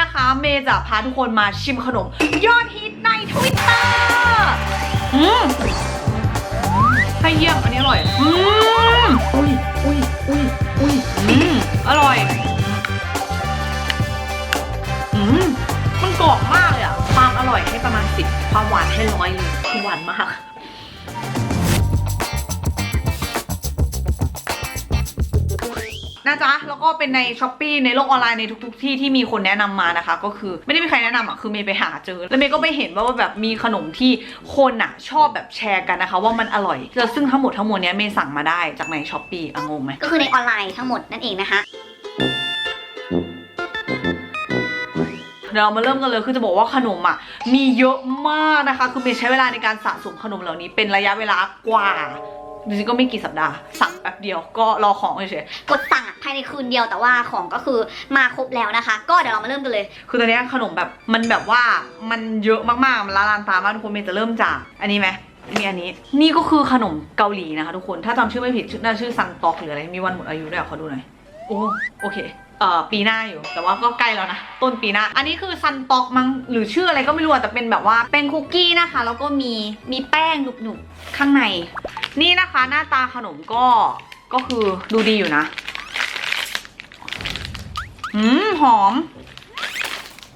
นะคะ เมย์จะพาทุกคนมาชิมขนม ยอดฮิตในทวิตเตอร์อืมให้เยี่ยมอันนี้อร่อย อืมอุ้ยอุ้ยอุ้ยอุ้ยอืมอร่อย อืมมันกรอบมากเลยอะความอร่อยให้ประมาณสิบความหวานให้ร้อยเลยคือหวานมาก นะจ๊ะ แล้วก็เป็นในช้อปปีในโลกออนไลน์ในทุก ๆ ที่ที่มีคนแนะนำมานะคะ ก็คือไม่ได้มีใครแนะนำอะคือเมย์ไปหาเจอ แล้วเมย์ก็ไปเห็นว่าแบบมีขนมที่คนอะชอบแบบแชร์กันนะคะ ว่ามันอร่อยแล้วซึ่งทั้งหมดทั้งมวลเนี้ยเมย์สั่งมาได้จากในช้อปปีอะงงไหมก็คือในออนไลน์ทั้งหมดนั่นเองนะคะเดี๋ยวเรามาเริ่มกันเลยคือจะบอกว่าขนมอะมีเยอะมากนะคะ คือเมย์ใช้เวลาในการสะสมขนมเหล่านี้เป็นระยะเวลากว่า จริงๆก็ไม่กี่สัปดาห์ สั่งแป๊บเดียวก็รอของเฉยๆกดสั่งภายในคืนเดียวแต่ว่าของก็คือมาครบแล้วนะคะ ก็เดี๋ยวเรามาเริ่มกันเลยคือตอนเนี้ยขนมแบบมันแบบว่ามันเยอะมากๆ มันละลานตามากทุกคนเมย์จะเริ่มจาก อันนี้ไหมมีอันนี้ นี่ก็คือขนมเกาหลีนะคะทุกคน ถ้าจำชื่อไม่ผิดชื่อน่าชื่อซันตอกหรืออะไร มีวันหมดอายุด้วยอะขอดูหน่อย โอ้โอเค เอ่อปีหน้าอยู่ แต่ว่าก็ใกล้แล้วนะ ต้นปีหน้า อันนี้คือซันตอกมั้งหรือชื่ออะไรก็ไม่รู้อะแต่เป็นแบบว่าเป็นคุกกี้นะคะ แล้วก็มีมีแป้งหนุบๆข้างใน นี่นะคะหน้าตาขนมก็ก็คือดูดีอยู่นะ อืมหอม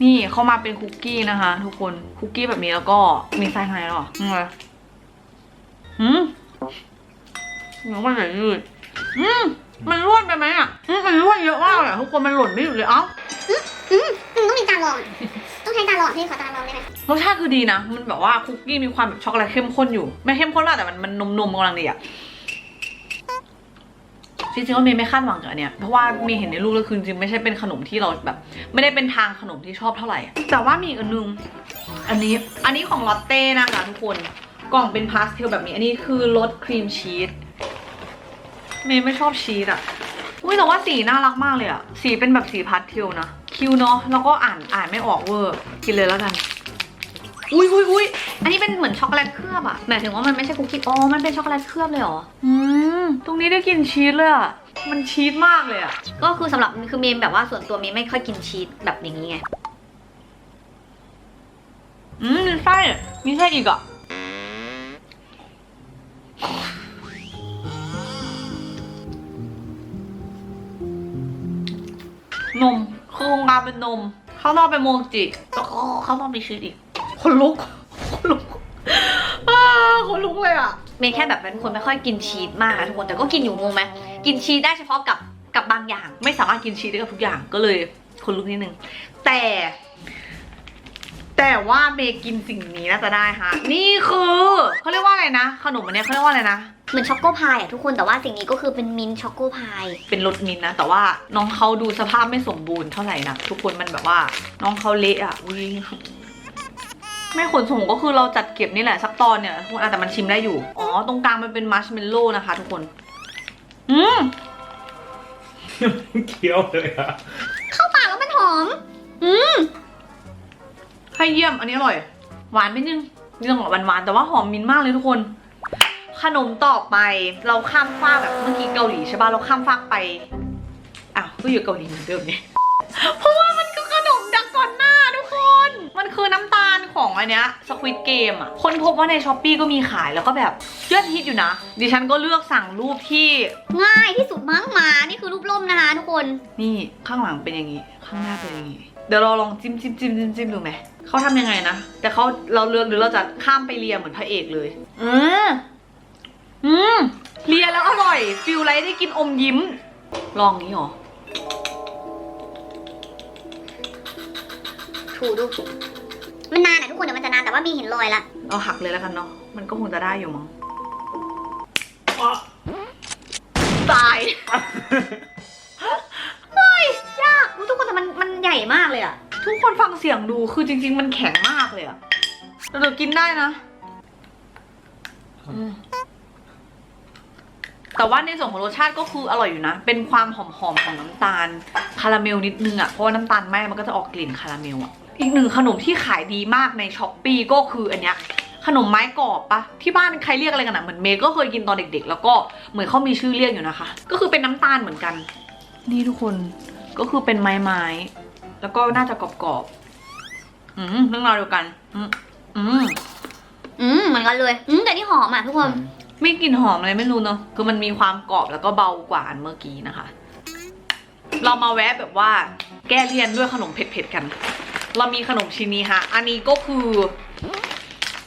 นี่เขามาเป็นคุกกี้นะคะ ทุกคนคุกกี้แบบนี้แล้วก็มีไส้ข้างในหรออืมเลยอืมมันก็จะยืดอืมมันร่วนไปไหมอะอืมมันร่วนเยอะมากเลยอะทุกคนมันหล่นไม่หยุดเลยเอ้าอืมต้องมีตาลองต้องใช้ตาลองพี่ขอตาลองได้ไหมรสชาติคือดีนะ มันแบบว่าคุกกี้มีความแบบช็อกโกแลตเข้มข้นอยู่ ไม่เข้มข้นมากแต่มันมันนมนมๆกำลังดีอะจริงๆว่าเมย์ไม่คาดหวังกับอันเนี้ยเพราะว่าเมย์เห็นในรูปแล้วคือจริงๆไม่ใช่เป็นขนมที่เราแบบ ไม่ได้เป็นทางขนมที่ชอบเท่าไหร่อะแต่ว่ามีอีกอันนึง อันนี้อันนี้ของลอตเต้นะคะทุกคนกล่องเป็นพาสเทลแบบนี้ อันนี้คือรสครีมชีสเมย์ไม่ชอบชีสอะ อุ้ยแต่ว่าสีน่ารักมากเลยอะสีเป็นแบบสีพาสเทลนะ คิวเนาะ แล้วก็อ่านอ่านไม่ออกเวอร์ กินเลยแล้วกัน อุ้ยอุ้ยอุ้ยอันนี้เป็นเหมือนช็อกโกแลตเคลือบอะหมายถึงว่ามันไม่ใช่คุกกี้ อ๋อ มันเป็นช็อกโกแลตเคลือบเลยเหรอ อืม ตรงนี้ได้กินชีสเลยอะมันชีสมากเลยอะก็คือสำหรับคือเมมแบบว่าส่วนตัวเมมไม่ค่อยกินชีสแบบอย่างนี้ไง อืมมีไส้มีไส้อีกอะ นม คือโรงงานเป็นนม ข้างนอกเป็นโมจิแล้วก็ข้างนอกมีชีสอีกคนลุกคนลุกอ้าคนลุกเลยอะ เมย์แค่แบบเป็นคนไม่ค่อยกินชีสมากนะทุกคน แต่ก็กินอยู่งงไหม กินชีสได้เฉพาะกับกับบางอย่าง ไม่สามารถกินชีสได้กับทุกอย่าง ก็เลยคนลุกนิดนึง แต่ แต่ว่าเมย์กินสิ่งนี้น่าจะได้ฮะนี่คือเขาเรียกว่าอะไรนะ ขนมอันเนี้ยเขาเรียกว่าอะไรนะ เหมือนช็อกโกพายอะทุกคนแต่ว่าสิ่งนี้ก็คือเป็นมินท์ช็อกโกพายเป็นรสมินท์นะ แต่ว่าน้องเขาดูสภาพไม่สมบูรณ์เท่าไหร่นะทุกคนมันแบบว่า น้องเขาเละอะอุ้ยไม่ขนส่งก็คือเราจัดเก็บนี่แหละสักตอนเนี่ยทุกคนอะแต่มันชิมได้อยู่ อ๋อ ตรงกลางมันเป็นมัชเมลโล่นะคะ ทุกคน อืมเคี้ยวเลยอะเข้าปากแล้วมันหอม อืม ให้เยี่ยมอันนี้อร่อย หวานไม่นึงนี่ต้องหวานหวานๆแต่ว่าหอมมินมากเลยทุกคน ขนมต่อไป เราข้ามฟากแบบเมื่อกี้เกาหลีใช่ป่ะเราข้ามฟากไปอ้าวก็อยู่เกาหลีเหมือนเดิมเนี่ยเพราะว่ามันคือขนมดักก่อนหน้าทุกคน มันคือน้ำตาลของอันเนี้ยสควิตเกมอะ คนพบว่าในช้อปปีก็มีขายแล้วก็แบบยอดฮิตอยู่นะ ดิฉันก็เลือกสั่งรูปที่ ง่ายที่สุดมั้งมา นี่คือรูปล่มนะคะทุกคน นี่ข้างหลังเป็นอย่างนี้ ข้างหน้าเป็นอย่างนี้ เดี๋ยวเราลองจิ้มจิ้มจิ้มจิ้มจิ้มดูไหมเขาทำยังไงนะ แต่เขาเราเลือกหรือเราจะข้ามไปเรียเหมือนพระเอกเลย อืมอืมเรียแล้วอร่อย ฟิลไลท์ได้กินอมยิ้ม ลองนี้เหรอถูดู มันนานอะทุกคนเดี๋ยวมันจะนานแต่ว่ามีเห็นรอยละเราหักเลยแล้วกันเนาะมันก็คงจะได้อยู่มั้งอ๊ะตายยากอุ๊ยทุกคน แต่มันมันใหญ่มากเลยอะทุกคนฟังเสียงดูคือจริง ๆ มันแข็งมากเลยอะแต่เดี๋ยวกินได้นะอืมแต่ว่าในส่วนของรสชาติก็คืออร่อยอยู่นะ เป็นความหอมๆของน้ำตาลคาราเมลนิดนึงอะเพราะว่าน้ำตาลไหม้มันก็จะออกกลิ่นคาราเมลอะอีกหนึ่งขนมที่ขายดีมากในช้อปปีก็คืออันเนี้ยขนมไม้กรอบปะที่บ้านใครเรียกอะไรกันอะเหมือนเมย์ก็เคยกินตอนเด็ก ๆ แล้วก็เหมือนเขามีชื่อเรียกอยู่นะคะ ก็คือเป็นน้ำตาลเหมือนกัน นี่ทุกคน ก็คือเป็นไม้ไม้แล้วก็น่าจะกรอบๆอืมเรื่องราวเดียวกัน อืมอืมอืมเหมือนกันเลยอืมแต่นี่หอมอะทุกคนมีกลิ่นหอมอะไรไม่รู้เนาะคือมันมีความกรอบแล้วก็เบากว่าอันเมื่อกี้นะคะ เรามาแวะแบบว่า แก้เลี่ยนด้วยขนมเผ็ดๆกัน เรามีขนมชิ้นนี้ฮะ อันนี้ก็คือ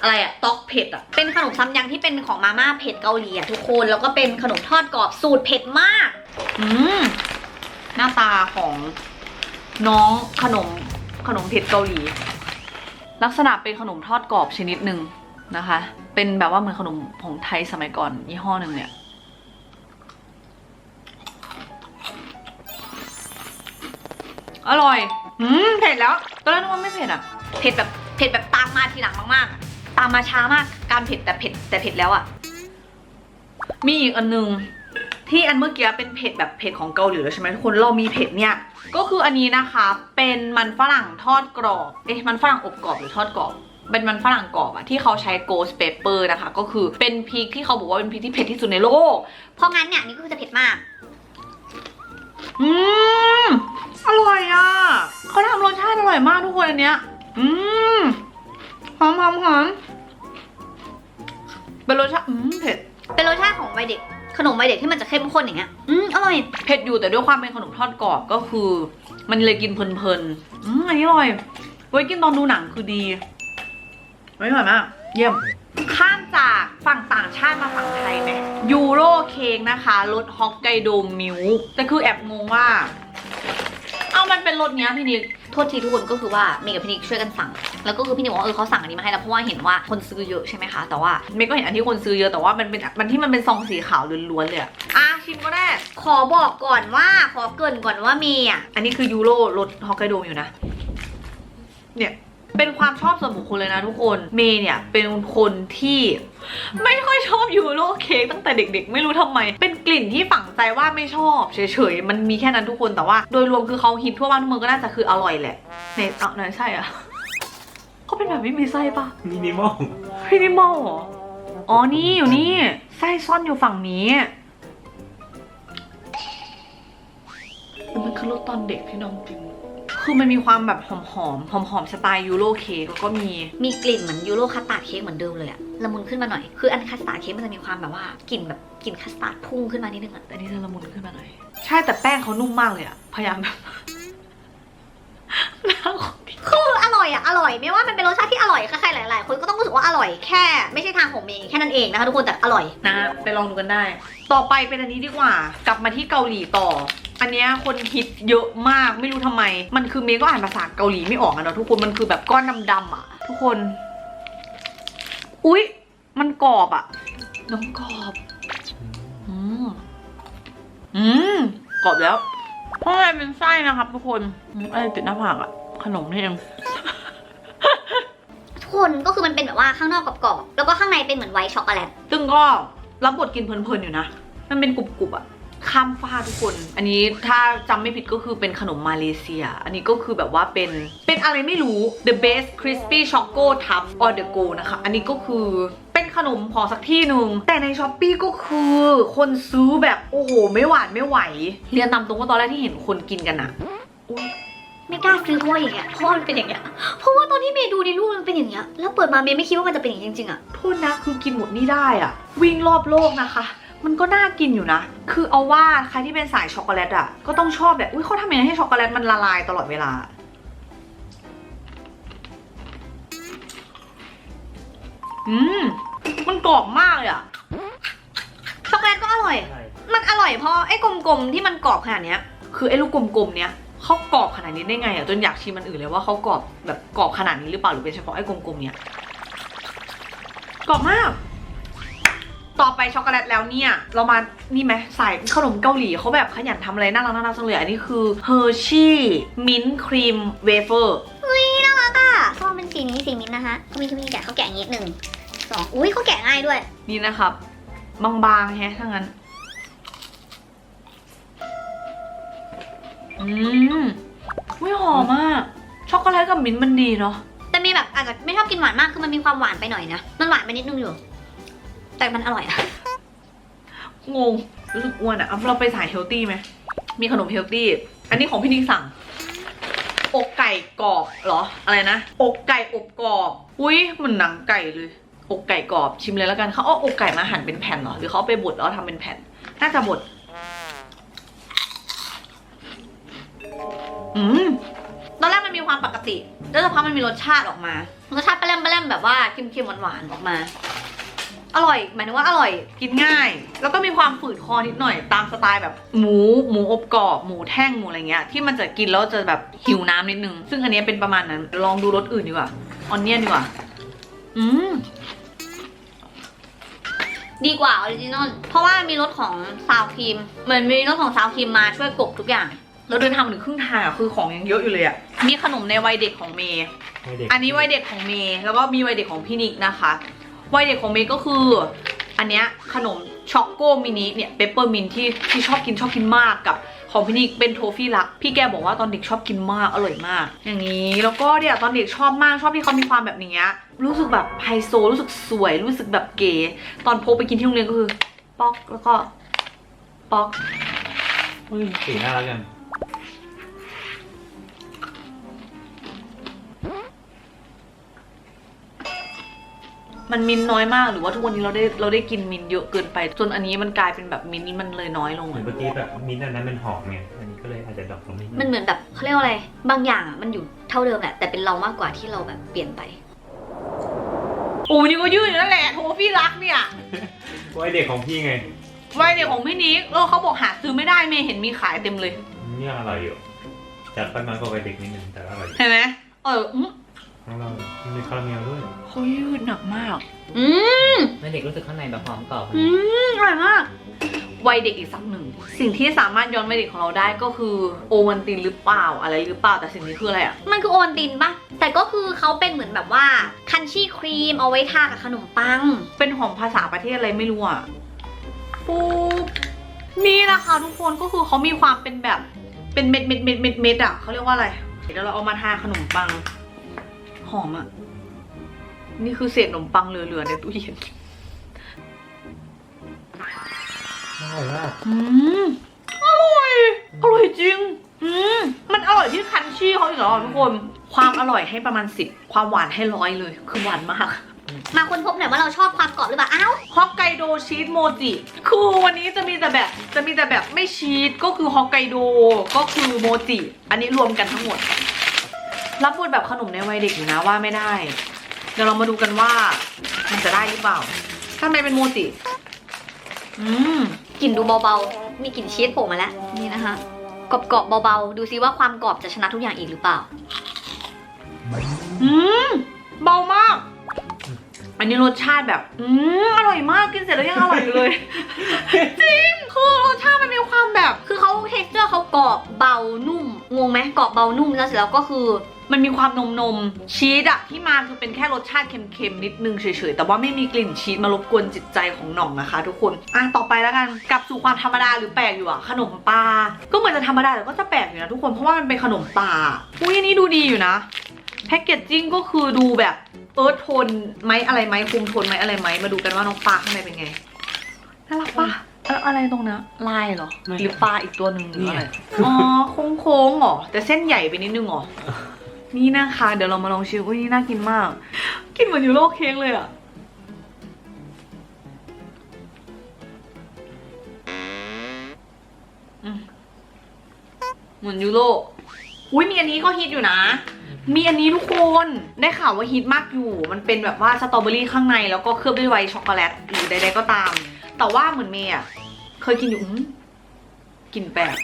อะไรอะต๊อกเผ็ดอะเป็นขนมซัมยังที่เป็นของมาม่าเผ็ดเกาหลีอะทุกคน แล้วก็เป็นขนมทอดกรอบสูตรเผ็ดมาก อืม หน้าตาของน้องขนมขนมเผ็ดเกาหลี ลักษณะเป็นขนมทอดกรอบชนิดหนึ่งนะคะ เป็นแบบว่าเหมือนขนมของไทยสมัยก่อนยี่ห้อหนึ่งเนี่ยอร่อยอืมเผ็ดแล้วตอนแรกนึกว่าไม่เผ็ดอะ เผ็ดแบบเผ็ดแบบตามมาทีหลังมากๆ ตามมาช้ามาก การเผ็ดแต่เผ็ดแต่เผ็ดแล้วอะ มีอีกอันนึง ที่อันเมื่อกี้เป็นเผ็ดแบบเผ็ดของเกาหลีแล้วใช่ไหมทุกคนเรามีเผ็ดเนี่ยก็คืออันนี้นะคะ เป็นมันฝรั่งทอดกรอบเอ๊ะมันฝรั่งอบกรอบหรือทอดกรอบเป็นมันฝรั่งกรอบอะที่เขาใช้ ghost pepper นะคะ ก็คือเป็นพริกที่เขาบอกว่าเป็นพริกที่เผ็ดที่สุดในโลก เพราะงั้นเนี่ยนี่ก็คือจะเผ็ดมาก อืมอร่อยอะเขาทำรสชาติอร่อยมากทุกคนอันเนี้ย อืมหอมหอมหอมเป็นรสชาติอืมเผ็ด เป็นรสชาติของวัยเด็ก ขนมวัยเด็กที่มันจะเข้มข้นอย่างเงี้ย อืมอร่อย เผ็ดอยู่แต่ด้วยความเป็นขนมทอดกรอบก็คือ มันเลยกินเพลินๆ อืมอันนี้อร่อย ไว้กินตอนดูหนังคือดีอร่อยมาก เยี่ยม ข้ามจากฝั่งต่างชาติมาฝั่งไทยไหมยูโรเค้กนะคะรสฮอกไกโดมิลแต่คือแอบงงว่า เอามันเป็นรสเนี้ยพี่นิก โทษทีทุกคนก็คือว่าเมย์กับพี่นิกช่วยกันสั่ง แล้วก็คือพี่นิกบอกว่าเออเขาสั่งอันนี้มาให้แล้วเพราะว่าเห็นว่าคนซื้อเยอะใช่ไหมคะ แต่ว่าเมย์ก็เห็นอันที่คนซื้อเยอะแต่ว่ามันเป็นมันที่มันเป็นซองสีขาวล้วนๆเลยอะอะชิมก็ได้ ขอบอกก่อนว่าขอเกรินก่อนว่าเมย์อะอันนี้คือยูโรรสฮอกไกโดอยู่นะ เนี่ย เป็นความชอบส่วนบุคคลเลยนะทุกคน เมย์เนี่ยเป็นคนที่ไม่ค่อยชอบยูโรเค้กตั้งแต่เด็กๆ ไม่รู้ทำไม เป็นกลิ่นที่ฝังใจว่าไม่ชอบเฉยๆ มันมีแค่นั้นทุกคนแต่ว่า โดยรวมคือเขาฮิตทั่วบ้านทั่วเมืองก็น่าจะคืออร่อยแหละในเอาในไส้อะเขาเป็นแบบไม่มีไส้ปะมินิมอลพินิมอลเหรออ๋อนี่อยู่นี่ไส้ซ่อนอยู่ฝั่งนี้มันคือรสตอนเด็กที่น้องกิน คือมันมีความแบบหอมหอมหอมหอมๆสไตล์ยูโรเค้กแล้วก็มีมีกลิ่นเหมือนยูโรคัสตาร์ดเค้กเหมือนเดิมเลยอะละมุนขึ้นมาหน่อย คืออันคัสตาร์ดเค้กมันจะมีความแบบว่ากลิ่นแบบกลิ่นคัสตาร์ดพุ่งขึ้นมานิดนึงอะแต่อันนี่จะละมุนขึ้นมาหน่อย ใช่แต่แป้งเขานุ่มมากเลยอะพยายามแบบล้างของที่คืออร่อยอะอร่อยไม่ว่ามันเป็นรสชาติที่อร่อยใครๆหลาย ๆ คนก็ต้องรู้สึกว่าอร่อยแค่ไม่ใช่ทางของเมย์แค่นั้นเองนะคะทุกคนแต่อร่อยนะ ไปลองดูกันได้ ต่อไปเป็นอันนี้ดีกว่า กลับมาที่เกาหลีต่อ อันเนี้ยคนฮิตเยอะมากไม่รู้ทำไม มันคือเมย์ก็อ่านภาษาเกาหลีไม่ออกอะเนาะทุกคนมันคือแบบก้อนดำๆอะทุกคน อุ๊ย มันกรอบอะน้องกรอบอืมอืมกรอบแล้วข้างในเป็นไส้นะครับ ทุกคนอืมอะไรติดหน้าผากอะขนมนี่เองทุกคนก็คือมันเป็นแบบว่าข้างนอกกรอบๆแล้วก็ข้างในเป็นเหมือนไวท์ช็อกโกแลตซึ่งก็รับบทกินเพลินๆอยู่นะ มันเป็นกรุบๆอะ ข้ามฟ้าทุกคน อันนี้ถ้าจำไม่ผิดก็คือเป็นขนมมาเลเซีย อันนี้ก็คือแบบว่าเป็นเป็นอะไรไม่รู้ the best crispy choco top on the go นะคะ อันนี้ก็คือเป็นขนมพอสักที่หนึ่งแต่ในช้อปปีก็คือคนซื้อแบบโอ้โห ไม่หวานไม่ไหว เรียนตามตรงว่าตอนแรกที่เห็นคนกินกันอะอุ๊ยไม่กล้าซื้อเพราะว่าอย่างเงี้ยเพราะว่ามันเป็นอย่างเงี้ย เพราะว่าตอนที่เมย์ดูในรูปมันเป็นอย่างเงี้ย แล้วเปิดมาเมย์ไม่คิดว่ามันจะเป็นอย่างนี้จริงๆอะโทษนะคือกินหมดนี่ได้อะวิ่งรอบโลกนะคะ มันก็น่ากินอยู่นะ คือเอาว่าใครที่เป็นสายช็อกโกแลตอะก็ต้องชอบแบบอุ้ยเขาทำยังไงให้ช็อกโกแลตมันละลายตลอดเวลา อืม มันกรอบมากเลยอะช็อกโกแลตก็อร่อย มันอร่อยเพราะไอ้กลมๆที่มันกรอบขนาดเนี้ย คือไอ้ลูกกลมๆเนี้ยเขากรอบขนาดนี้ได้ไงอะจนอยากชิมมันอื่นเลยว่าเขากรอบแบบกรอบขนาดนี้หรือเปล่าหรือเป็นเฉพาะไอ้กลมๆเนี้ยกรอบมาก ต่อไปช็อกโกแลตแล้วเนี่ย เรามานี่ไหมสายขนมเกาหลีเขาแบบขยันทำอะไรน่ารักน่ารักจังเลยอันนี้คือ Hershey Mint Cream Wafer น่ารักอะเพราะว่าเป็นสีนี้สีมิ้นท์นะคะเขามีเขามีแกะเขาแกะอย่างงี้หนึ่งสองอุ้ยเขาแกะง่ายด้วย นี่นะครับ บางๆแฮะถ้างั้นอืมไม่หอมมากช็อกโกแลตกับมิ้นท์มันดีเนาะแต่มีแบบอาจจะไม่ชอบกินหวานมากคือมันมีความหวานไปหน่อยนะมันหวานไปนิดนึงอยู่ แต่มันอร่อยอะงงรู้สึกอ้วนอะเอาเราไปสายเฮลตี้ไหมมีขนมเฮลตี้ อันนี้ของพี่นิกสั่ง อกไก่กรอบเหรอ อะไรนะ อกไก่อบกรอบ อุ้ยเหมันหนังไก่เลย อกไก่กรอบชิมเลยแล้วกันเขาเอาอกไก่มาหั่นเป็นแผ่นเหรอ หรือเขาเอาไปบดแล้วทำเป็นแผ่น น่าจะบด อืม ตอนแรกมันมีความปกติ แล้วสักพักมันมีรสชาติออกมา รสชาติแปร่มแปร่มแบบว่าเค็มๆหวานๆออกมา อร่อย หมายถึงว่าอร่อยกินง่าย แล้วก็มีความฝืดคอนิดหน่อยตามสไตล์แบบหมูหมูอบกรอบหมูแท่งหมูอะไรเงี้ยที่มันจะกินแล้วจะแบบหิวน้ำนิดนึง ซึ่งอันเนี้ยเป็นประมาณนั้นลองดูรสอื่นดีกว่าออนเนียนดีกว่าอืมดีกว่าออริจินอลเพราะว่ามีรสของซาวครีม เหมือนมีรสของซาวครีมมาช่วยกลบทุกอย่าง เราเดินทางมาถึงครึ่งทางอะคือของยังเยอะอยู่เลยอะมีขนมในวัยเด็กของเมย์ให้เด็กอันนี้วัยเด็กของเมย์แล้วก็มีวัยเด็กของพี่นิกนะคะ วัยเด็กของเมย์ก็คือ อันเนี้ยขนมช็อกโกมินิเนี่ยเปเปอร์มินที่ที่ชอบกินชอบกินมากกับของพี่นิกเป็นโทฟี่ลัก พี่แกบอกว่าตอนเด็กชอบกินมากอร่อยมาก อย่างนี้แล้วก็เนี่ยตอนเด็กชอบมากชอบที่เขามีความแบบนี้รู้สึกแบบไฮโซรู้สึกสวย รู้สึกแบบเก๋ตอนพกไปกินที่โรงเรียนก็คือ ป๊อกแล้วก็ ป๊อกอสีน่ารักกัน มันมินท์น้อยมากหรือว่าทุกวันนี้เราได้เราได้กินมินท์เยอะเกินไป จนอันนี้มันกลายเป็นแบบมินท์มันเลยน้อยลง เหมือนอะเมื่อกี้แบบมิ้นท์อันนั้นมันหอมไงอันนี้ก็เลยอาจจะดรอปลงนิดนึงมันเหมือนแบบเขาเรียกว่าอะไร บางอย่างอะมันอยู่เท่าเดิมแหละ แต่เป็นเรามากกว่าที่เราแบบเปลี่ยนไป โอ้ยนี่ก็ยืดอยู่นั่นแหละโทฟี่รักเนี่ยวัยเด็กของพี่ไงวัยเด็กของพี่นิกเออเขาบอกหาซื้อไม่ได้เมย์เห็นมีขายเต็มเลยนี่ยังอร่อยอยู่จัดไปมากกว่าวัยเด็กนิดนึงแต่อร่อยเห็นไหมเอออื้อข องเรามันมีคาราเมลด้วยเขายืดหนักมาก อืมไม่เด็กรู้สึกข้างในแบบหอมกรอบอืมอร่อยมาก วัยเด็กอีกสักหนึ่ง สิ่งที่สามารถย้อนวัยเด็กของเราได้ก็คือโอวันตินหรือเปล่าอะไรหรือเปล่าแต่สิ่งนี้คืออะไรอะมันคือโอวัลตินปะแต่ก็คือเขาเป็นเหมือนแบบว่า คันชี่ครีมเอาไว้ทากับขนมปัง เป็นของภาษาประเทศอะไรไม่รู้อะปุ๊บนี่นะคะทุกคนก็คือเขามีความเป็นแบบเป็นเม็ดเม็ดเม็ดเม็ดเม็ดอะเขาเรียกว่าอะไร เดี๋ยวเราเอามาทาขนมปังห อมอะนี่คือเศษขนมปังเหลือๆในตู้เย็นอร่อยมากอืมอร่อย อร่อยจริง อืมมันอร่อยที่คันชี่เขาอีกแล้วอะทุกคน ความอร่อยให้ประมาณสิบความหวานให้ร้อยเลย คือหวานมากมาค้นพบหน่อยว่าเราชอบความกรอบหรือเปล่า อ้าว ฮอกไกโดชีสโมจิ คือวันนี้จะมีแต่แบบ จะมีแต่แบบไม่ชีสก็คือฮอกไกโด ก็คือโมจิ อันนี้รวมกันทั้งหมด รับบทแบบขนมในวัยเด็กอยู่นะว่าไม่ได้ เดี๋ยวเรามาดูกันว่า มันจะได้หรือเปล่าทำไมเป็นโมจิ อืมกลิ่นดูเบาๆ มีกลิ่นชีสโผล่มาแล้ว นี่นะคะ กรอบๆเบาๆ ดูซิว่าความกรอบจะชนะทุกอย่างอีกหรือเปล่า อืม เบามาก อันนี้รสชาติแบบ อืม อร่อยมาก กินเสร็จแล้วยังอร่อยอยู่เลย จริง คือรสชาติมันมีความแบบ คือเขาเท็กเจอร์เขากรอบเบานุ่ม งงไหมกรอบเบานุ่มแล้วเสร็จแล้วก็คือ มันมีความนมนมๆชีสอะที่มาคือเป็นแค่รสชาติเค็มๆนิดนึงเฉยๆ แต่ว่าไม่มีกลิ่นชีสมารบกวนจิตใจของหน่องนะคะ ทุกคนอะต่อไปแล้วกันกลับสู่ความธรรมดาหรือแปลกอยู่อะขนมปลาก็เหมือนจะธรรมดาแต่ก็จะแปลกอยู่นะทุกคนเพราะว่ามันเป็นขนมปลาอุ้ยอันนี้ดูดีอยู่นะแพ็กเกจจิ้งก็คือดูแบบเอิร์ธโทนไหมอะไรไหมคุมโทนไหมอะไรไหมมาดูกันว่าน้องปลาข้างในเป็นไงน่ารักปะเอออะไรตรงนั้นลายเหรอหรือปลาอีกตัวหนึ่งหรืออะไรอ๋อโค้งๆเหรอแต่เส้นใหญ่ไปนิดนึงเหรอ นี่นะคะ เดี๋ยวเรามาลองชิมอุ้ยนี่น่ากินมาก กินเหมือนอยู่โรเค้กเลยอะเหมือนยูโรอุ้ยมีอันนี้ก็ฮิตอยู่นะ มีอันนี้ทุกคน ได้ข่าวว่าฮิตมากอยู่ มันเป็นแบบว่าสตรอเบอรี่ข้างในแล้วก็เคลือบด้วยไวท์ช็อกโกแลตหรือใดๆก็ตาม แต่ว่าเหมือนเมย์อะเคยกินอยู่อื้อกินแปลก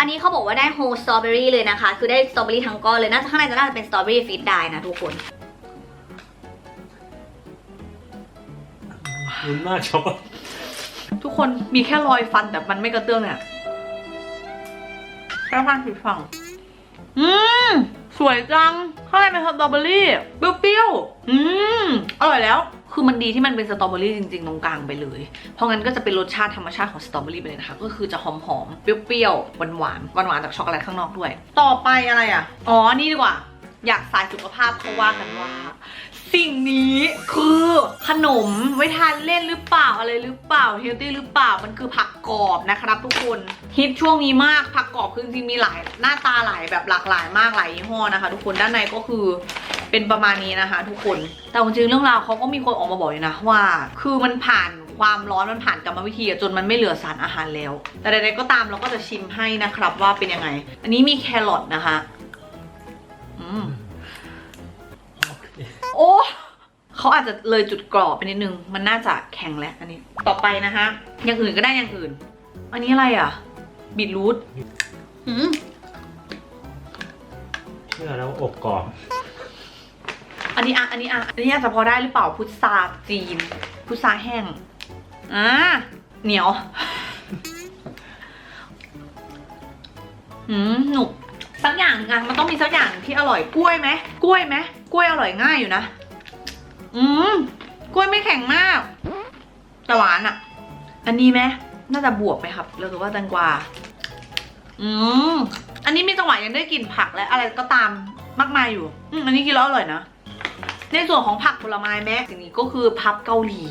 อันนี้เขาบอกว่าได้โฮสตรอเบอรี่เลยนะคะ คือได้สตรอเบอรี่ทั้งก้อนเลยน่าจะข้างในจะน่าจะเป็นสตรอเบอรี่ฟีดได้นะทุกคนลุ้นมากชอบทุกคนมีแค่รอยฟันแต่มันไม่กระเตื้องเนี่ยแค่ฟันผิดฝั่ง อืม สวยจัง ข้างในเป็นสตรอเบอรี่ เปรี้ยวๆ อืม อร่อยแล้ว คือมันดีที่มันเป็นสตรอเบอรี่จริงๆ ตรงกลางไปเลย เพราะงั้นก็จะเป็นรสชาติธรรมชาติของสตรอเบอรี่ไปเลยนะคะ ก็คือจะหอมๆเปรี้ยวๆ หวานๆหวานๆจากช็อกโกแลตข้างนอกด้วย ต่อไปอะไรอะ อ๋อ นี่ดีกว่า อยากสายสุขภาพเขาว่ากันว่า สิ่งนี้คือขนมไว้ทานเล่นหรือเปล่าอะไรหรือเปล่าเฮลตี้หรือเปล่ามันคือผักกรอบนะครับ ทุกคนฮิตช่วงนี้มากผักกรอบคือจริงมีหลายหน้าตาหลายแบบหลากหลายมากหลายยี่ห้อนะคะ ทุกคนด้านในก็คือเป็นประมาณนี้นะคะ ทุกคนแต่จริงเรื่องราวเขาก็มีคนออกมาบอกเลยนะว่า คือมันผ่านความร้อนมันผ่านกรรมวิธีจนมันไม่เหลือสารอาหารแล้ว แต่ใดๆก็ตามเราก็จะชิมให้นะครับว่าเป็นยังไง อันนี้มีแครอทนะคะ อืม โอ้เขาอาจจะเลยจุดกรอบไปนิดนึง มันน่าจะแข็งแล้วอันนี้ ต่อไปนะคะอย่างอื่นก็ได้อย่างอื่น อันนี้อะไรอะบีทรูทอืมเชื่อแล้วอบกรอบอันนี้อะอันนี้อะอันนี้อาจจะพอได้หรือเปล่าพุทราจีน พุทราแห้งอ่าเหนียวอืมหนุกสักอย่างหนึ่งอะมันต้องมีสักอย่างที่อร่อยกล้วยไหมกล้วยไหม กล้วยอร่อยง่ายอยู่นะ อืมกล้วยไม่แข็งมาก แต่หวานอะอันนี้ไหมน่าจะบวกไหมครับหรือว่าแตงกวา อืมอันนี้มีจังหวะยังได้กลิ่นผักและอะไรก็ตามมากมายอยู่ อืมอันนี้กินแล้วอร่อยนะ ในส่วนของผักผลไม้แม็กสิ่งนี้ก็คือพับเกาหลี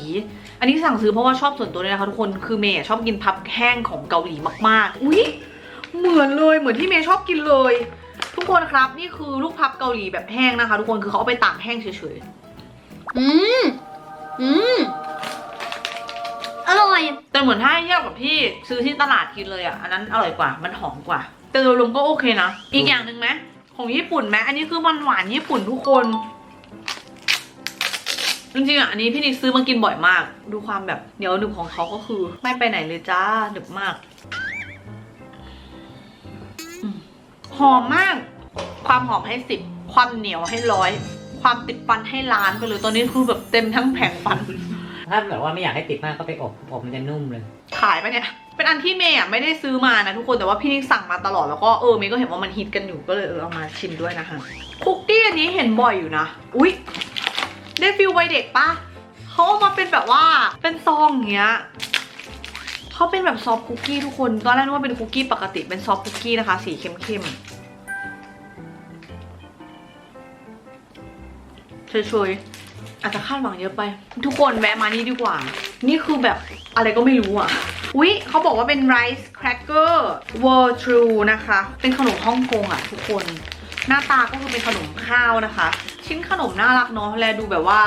อันนี้สั่งซื้อเพราะว่าชอบส่วนตัวเลยนะคะทุกคน คือเมย์ชอบกินพับแห้งของเกาหลีมากๆ อุ๊ย เหมือนเลย เหมือนที่เมย์ชอบกินเลย ทุกคนครับนี่คือลูกพับเกาหลีแบบแห้งนะคะ ทุกคนคือเขาเอาไปตากแห้งเฉยอืม อืม อร่อยๆแต่เหมือนถ้าให้เทียบกับที่ซื้อที่ตลาดกินเลยอะ อันนั้นอร่อยกว่า มันหอมกว่า แต่โดยรวมก็โอเคนะ อีกอย่างหนึ่งไหมของญี่ปุ่นไหมอันนี้คือมันหวานญี่ปุ่นทุกคน จริงๆอะ อันนี้พี่นิกซื้อมากินบ่อยมาก ดูความแบบเหนียวหนึบของเขาก็คือ ไม่ไปไหนเลยจ้าหนึบมาก หอมมาก ความหอมให้สิบความเหนียวให้ร้อยความติดฟันให้ล้านไปเลยตอนนี้คือแบบเต็มทั้งแผงฟัน ถ้าแบบว่าไม่อยากให้ติดมากก็ไปอบอบมันจะนุ่มเลย ขายปะเนี่ย เป็นอันที่เมย์อะไม่ได้ซื้อมานะทุกคนแต่ว่าพี่นิกสั่งมาตลอดแล้วก็เออเมย์ก็เห็นว่ามันฮิตกันอยู่ก็เลยเออเอามาชิมด้วยนะคะ คุกกี้อันนี้เห็นบ่อยอยู่นะ อุ๊ย ได้ฟิลวัยเด็กปะเขาเอามาเป็นแบบว่าเป็นซองอย่างเงี้ยเขาเป็นแบบซอฟต์คุกกี้ทุกคนตอนแรกนึกว่าเป็นคุกกี้ปกติเป็นซอฟต์คุกกี้นะคะ สีเข้มๆ เฉยๆอาจจะคาดหวังเยอะไป ทุกคนแวะมานี่ดีกว่า นี่คือแบบอะไรก็ไม่รู้อะอุ๊ยเขาบอกว่าเป็น rice cracker world true นะคะ เป็นขนมฮ่องกงอะทุกคนหน้าตาก็คือเป็นขนมข้าวนะคะ ชิ้นขนมน่ารักเนาะแลดูแบบว่า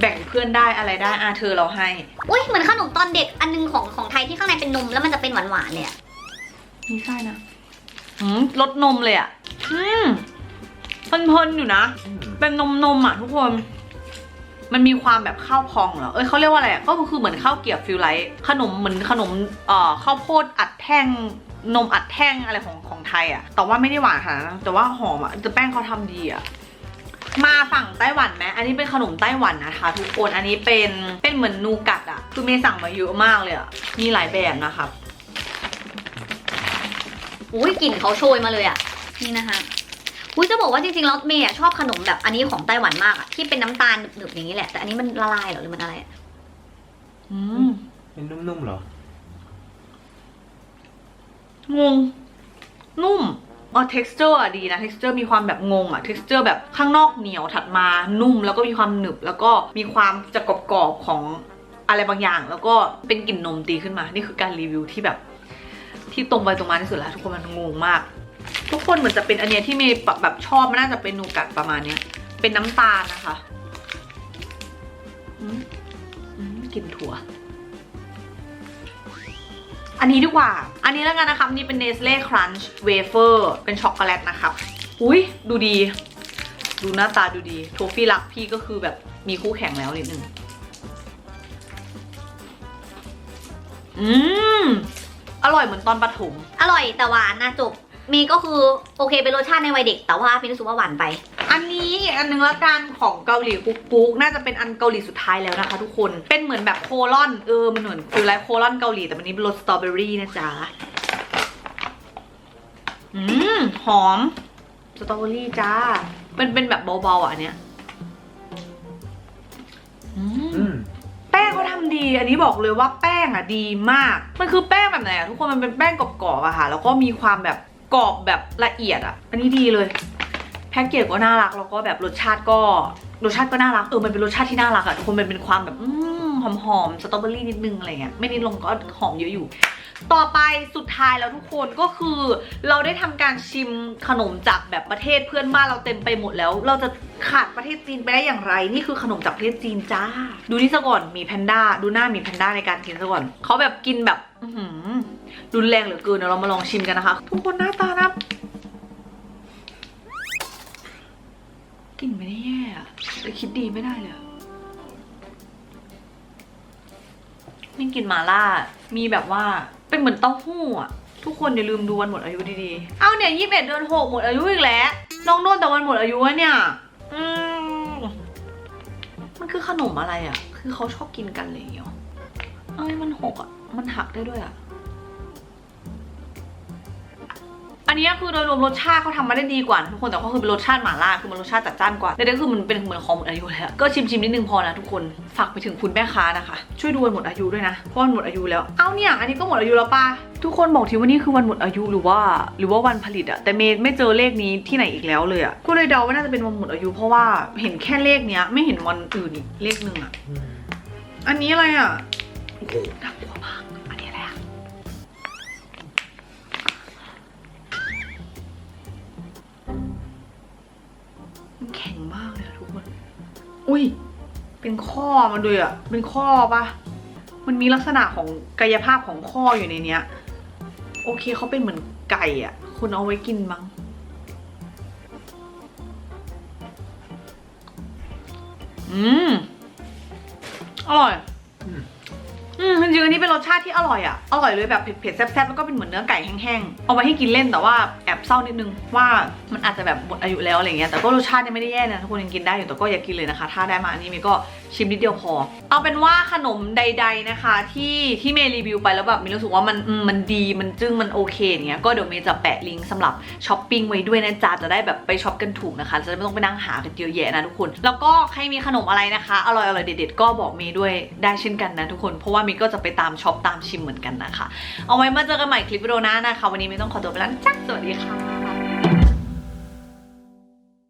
แบ่งเพื่อนได้อะไรได้อาเธอเราให้ อุ้ยเหมือนขนมตอนเด็กอันนึงของของไทยที่ข้างในเป็นนมแล้วมันจะเป็นหวานๆเนี่ยนี่ใช่นะอืมรสนมเลยอะอืมเพลินๆอยู่นะ เป็นนมนมๆอะทุกคน มันมีความแบบข้าวพองเหรอ เอ้ยเขาเรียกว่าอะไรอะก็คือเหมือนข้าวเกรี๊ยวฟิลไลท์ขนมเหมือนขนมเอ่อข้าวโพดอัดแท่งนมอัดแท่งอะไรของของไทยอะ แต่ว่าไม่ได้หวานขนาดนั้นแต่ว่าหอมอะแต่แป้งเขาทำดีอะมาฝั่งไต้หวันไหมอันนี้เป็นขนมไต้หวันนะคะ ทุกคน อันนี้เป็น เป็นเหมือนนูกัดอะคือเมย์สั่งมาเยอะมากเลยอะมีหลายแบบนะครับอุ้ยกลิ่นเขาโชยมาเลยอะนี่นะคะ อุ้ยจะบอกว่าจริงๆแล้วเมย์อะชอบขนมแบบอันนี้ของไต้หวันมากอะที่เป็นน้ำตาลหนึบๆอย่างนี้แหละ แต่อันนี้มันละลายเหรอหรือมันอะไรอะอืมเป็นนุ่มๆเหรองงนุ่มอ๋อ texture อะดีนะ texture มีความแบบงงอะ texture แบบข้างนอกเหนียวถัดมานุ่ม แล้วก็มีความหนึบ แล้วก็มีความจะกรอบๆของอะไรบางอย่าง แล้วก็เป็นกลิ่นนมตีขึ้นมา นี่คือการรีวิวที่แบบ ที่ตรงไปตรงมาที่สุดแล้วทุกคนมันงงมาก ทุกคนเหมือนจะเป็นอันเนี้ยที่เมย์แบบชอบมันน่าจะเป็นนูกัดประมาณเนี้ย เป็นน้ำตาลนะคะอืมกลิ่นถั่ว อันนี้ดีกว่า อันนี้แล้วกันนะครับนี่เป็น Nestle Crunch Wafer เป็นช็อกโกแลตนะครับ อุ้ยดูดี ดูหน้าตาดูดีโทฟี่รักพี่ก็คือแบบมีคู่แข่งแล้วนิดนึงอืม อร่อยเหมือนตอนประถมอร่อยแต่หวานนะจบ มย์ก็คือโอเคเป็นรสชาติในวัยเด็ก แต่ว่าพี่รู้สึกว่าหวานไป อันนี้อีกอันหนึงละกันของเกาหลีกุ๊กกุ๊กน่าจะเป็นอันเกาหลีสุดท้ายแล้วนะคะ ทุกคนเป็นเหมือนแบบโคลอนเออมันเหมือนฟิลไลท์โคลอนเกาหลีแต่วันนี้เป็นรสสตรอเบอรี่นะจ๊ะอืมหอมสตรอเบอรี่จ้าเป็นเป็นแบบเบาๆอะอันเนี้ยอืมอืมแป้งเขาทำดี อันนี้บอกเลยว่าแป้งอะดีมาก มันคือแป้งแบบไหนอะทุกคนมันเป็นแป้งกรอบๆอะค่ะ แล้วก็มีความแบบ กรอบแบบละเอียดอะ อันนี้ดีเลย แพ็กเกจก็น่ารักแล้วก็แบบรสชาติก็รสชาติก็น่ารักเออมันเป็นรสชาติที่น่ารักอะทุกคนมันเป็นความแบบอืหอมหอมๆสตรอเบอรี่นิดนึงอะไรเงี้ยไม่นิดลงก็หอมเยอะอยู่ ต่อไปสุดท้ายแล้วทุกคนก็คือ เราได้ทำการชิมขนมจากแบบประเทศเพื่อนบ้านเราเต็มไปหมดแล้ว เราจะขาดประเทศจีนไปได้อย่างไร นี่คือขนมจากประเทศจีนจ้า ดูนี่ซะก่อนมีแพนด้าดูหน้ามีแพนด้าในการกินซะก่อนเขาแบบกินแบบ อื รุนแรงเหลือเกินเดี๋ยวเรามาลองชิมกันนะคะ ทุกคนหน้าตานะกลิ่นไม่ได้แย่อะแต่คิดดีไม่ได้เลยอะไม่กลิ่นมาล่า มีแบบว่าเป็นเหมือนเต้าหู้อะทุกคนอย่าลืมดูวันหมดอายุดีๆ เอาเนี่ยยี่สิบเอ็ดเดือนหกหมดอายุอีกแล้วน้องโดนแต่วันหมดอายุเนี่ย อืมมันคือขนมอะไรอะคือเขาชอบกินกันเลยางเงี้ยหรอเอ้ยมันหกอะมันหักได้ด้วยอะ อันนี้คือโดยรวมรสชาติเขาทำมาได้ดีกว่านะทุกคนแต่ก็คือเป็นรสชาติหม่าล่าคือมันรสชาติจัดจ้านกว่าแต่นี่คือมันเป็นเหมือนของหมดอายุเลยอะก็ชิมชิมๆนิดนึงพอนะทุกคนฝากไปถึงคุณแม่ค้านะคะ ช่วยดูวันหมดอายุด้วยนะเพราะวันหมดอายุแล้วเอ้าเนี่ยอันนี้ก็หมดอายุแล้วป่ะทุกคนบอกทีว่านี่คือวันหมดอายุหรือว่า หรือว่าวันผลิตอะแต่เมย์ไม่เจอเลขนี้ที่ไหนอีกแล้วเลยอะก็เลยเดาว่าน่าจะเป็นวันหมดอายุ เพราะว่าเห็นแค่เลขเนี้ยไม่เห็นวันอื่นอีกเลขหนึ่งอะอืมอันนี้อะไรอะโอ้โหน่ากลัวมา อุ้ย เป็นข้อมันด้วยอะเป็นข้อปะมันมีลักษณะของกายภาพของข้ออยู่ในเนี้ย โอเคเขาเป็นเหมือนไก่อะ คุณเอาไว้กินมั้ง อืม อร่อย อืมจริงๆอันนี้เป็นรสชาติที่อร่อยอะอร่อยเลยแบบเผ็ดๆแซ่บๆแล้วก็เป็นเหมือนเนื้อไก่แห้งๆ เอาไว้ให้กินเล่นแต่ว่าแอบเศร้านิดนึงว่ามันอาจจะแบบหมดอายุแล้วอะไรเงี้ยแต่ก็รสชาติเนี่ยไม่ได้แย่นะทุกคนยังกินได้อยู่แต่ก็อย่ากินเลยนะคะ ถ้าได้มาอันนี้มีก็ชิมนิดเดียวพอ เอาเป็นว่าขนมใด ๆนะคะ ที่ที่เมย์รีวิวไปแล้วแบบมย์รู้สึกว่ามันมมันดีมันจึ้งมันโอเคอย่างเงี้ยก็เดี๋ยวเมย์จะแปะลิงก์สำหรับช้อปปิ้งไว้ด้วยนะจ๊ะจะได้แบบไปช็อปกันถูกนะคะจะไม่ต้องไปนั่งหากันเยอะแยะนะทุกคน แล้วก็ใครมีขนมอะไรนะคะอร่อยๆเด็ดๆก็บอกเมย์ด้วยได้เช่นกันนะทุกคนเพราะว่าเมย์ก็จะไปตามช็อปตามชิมเหมือนกันนะคะ เอาไว้มาเจอกันใหม่คลิปวิดีโอหน้านะคะ วันนี้เมย์ต้องขอตัวไปแล้วจ๊ะสวัสดีค่ะ